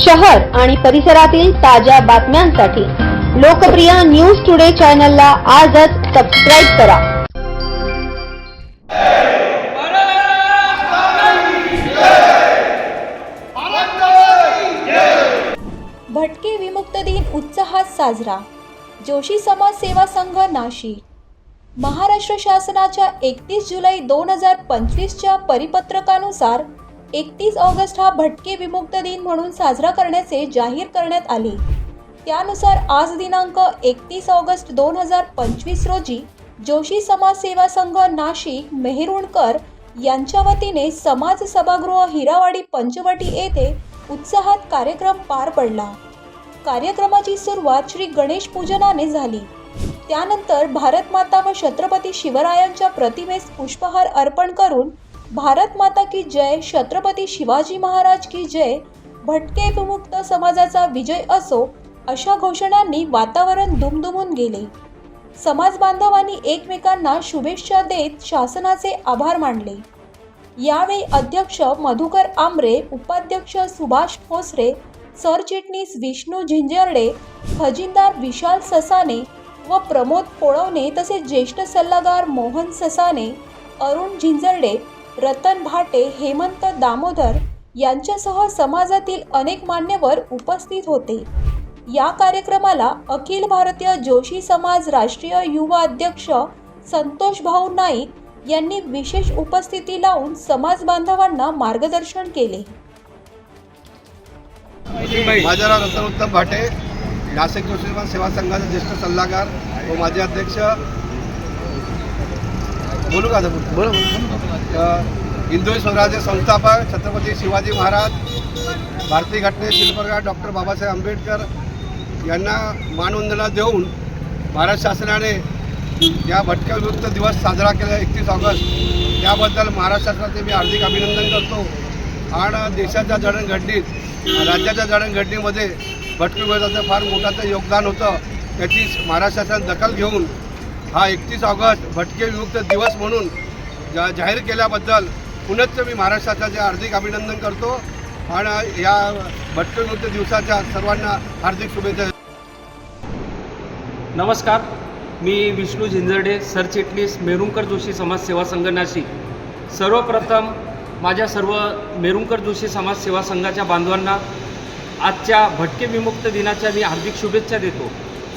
शहर आणि परिसरातील ताज्या बातम्यांसाठी लोकप्रिय न्यूज टुडे चॅनलला आजच सबस्क्राईब करा. भटके विमुक्त दिन उत्साहात साजरा. जोशी समाज सेवा संघ नाशिक. महाराष्ट्र शासनाच्या एकतीस जुलै दोन हजार पंचवीसच्या परिपत्रकानुसार एकतीस ऑगस्ट हा भटके विमुक्त दिन म्हणून साजरा करण्याचे जाहीर करण्यात आले. त्यानुसार आज दिनांक एकतीस ऑगस्ट दोन हजार पंचवीस रोजी जोशी समाज सेवा संघ नाशिक मेहरुणकर यांच्या वतीने समाज सभागृह हिरावाडी पंचवटी येथे उत्साहात कार्यक्रम पार पडला. कार्यक्रमाची सुरुवात श्री गणेश पूजनाने झाली. त्यानंतर भारतमाता व छत्रपती शिवरायांच्या प्रतिमेस पुष्पहार अर्पण करून भारत माता की जय छत्रपती शिवाजी महाराज की जय भटके विमुक्त समाजाचा विजय असो अशा घोषणांनी वातावरण दुमदुमून गेले. समाज बांधवांनी एकमेकांना शुभेच्छा देत शासनाचे आभार मानले. यावेळी अध्यक्ष मधुकर आमरे उपाध्यक्ष सुभाष भोसरे सरचिटणीस विष्णू झिंजर्डे खजिनदार विशाल ससाने व प्रमोद पोळवणे तसेच ज्येष्ठ सल्लागार मोहन ससाने अरुण झिंजर्डे रतन भाटे हेमंत दामोदर यांच्यासह समाजातील अनेक मान्यवर उपस्थित होते. या कार्यक्रमाला अखिल भारतीय जोशी समाज राष्ट्रीय युवा अध्यक्ष संतोष भाऊ नाईक यांनी विशेष उपस्थिती लावून समाज बांधवांना मार्गदर्शन केले. माझं नाव रतन उत्तम भाटे नाशिक जोशीमान सेवा संघाचे ज्येष्ठ सल्लागार व माजी अध्यक्ष. बोलू का हिंदू स्वराज्य संस्थापक छत्रपती शिवाजी महाराज भारतीय घटने शिल्पकार डॉक्टर बाबासाहेब आंबेडकर यांना मानवंदना देऊन भारत शासनाने या भटक्या विमुक्त दिवस साजरा केला एकतीस ऑगस्ट. त्याबद्दल महाराष्ट्र शासनाचे मी हार्दिक अभिनंदन करतो. आणि देशाच्या जडणघडणीत राज्याच्या जडणघडणीमध्ये भटके विरोधाचं फार मोठाचं योगदान होतं. त्याची महाराष्ट्र शासन दखल घेऊन हा एकतीस ऑगस्ट भटके विमुक्त दिवस म्हणून जा जाहीर केल्याबद्दल पुनश्च मी महाराष्ट्राचं जे हार्दिक अभिनंदन करतो आणि या भट्टनृत्य दिवसाच्या सर्वांना हार्दिक शुभेच्छा नमस्कार. मी विष्णू झिंजर्डे सरचिटणीस मेरुंकर जोशी समाज सेवा संघ नाशिक. सर्वप्रथम माझ्या सर्व मेरुंकर जोशी समाज सेवा संघाच्या बांधवांना आजच्या भटके विमुक्त दिनाच्या मी हार्दिक शुभेच्छा देतो.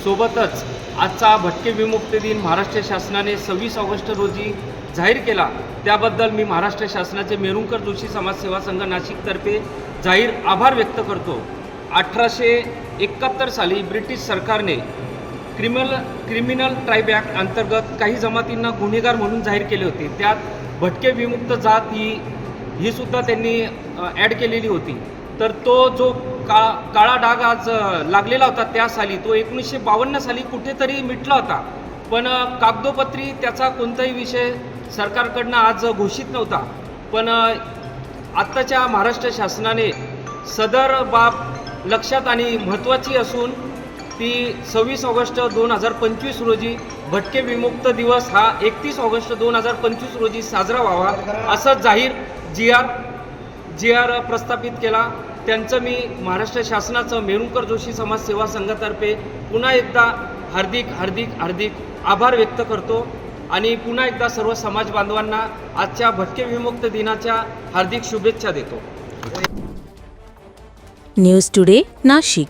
सोबतच आजचा भटके विमुक्त दिन महाराष्ट्र शासनाने सव्वीस ऑगस्ट रोजी जाहीर केला. त्याबद्दल मी महाराष्ट्र शासनाचे मेरुंकर जोशी समाजसेवा संघ नाशिकतर्फे जाहीर आभार व्यक्त करतो. अठराशे एकाहत्तर साली ब्रिटिश सरकारने क्रिमिनल क्रिमिनल ट्राईब ॲक्ट अंतर्गत काही जमातींना गुन्हेगार म्हणून जाहीर केले होते. त्यात भटके विमुक्त जात ही ही सुद्धा त्यांनी ॲड केलेली होती. तर तो जो का काळा डाग आज लागलेला होता त्या साली तो एकोणीसशे बावन्न साली कुठेतरी मिटला होता. पण कागदोपत्री त्याचा कोणताही विषय सरकारकडनं आज घोषित नव्हता पण आत्ताच्या महाराष्ट्र शासनाने सदर बाब लक्षात आणि महत्त्वाची असून ती सव्वीस ऑगस्ट दोन हजार पंचवीस रोजी भटके विमुक्त दिवस हा एकतीस ऑगस्ट दोन हजार पंचवीस रोजी साजरा व्हावा असं जाहीर जी आर जी आर प्रस्थापित केला. त्यांचं मी महाराष्ट्र शासनाचं मेरुंकर जोशी समाज सेवा संघातर्फे पुन्हा एकदा हार्दिक हार्दिक हार्दिक आभार व्यक्त करतो. आणि पुन्हा एकदा सर्व समाज बांधवांना आजच्या भटके विमुक्त दिनाच्या हार्दिक शुभेच्छा देतो. News today Nashik.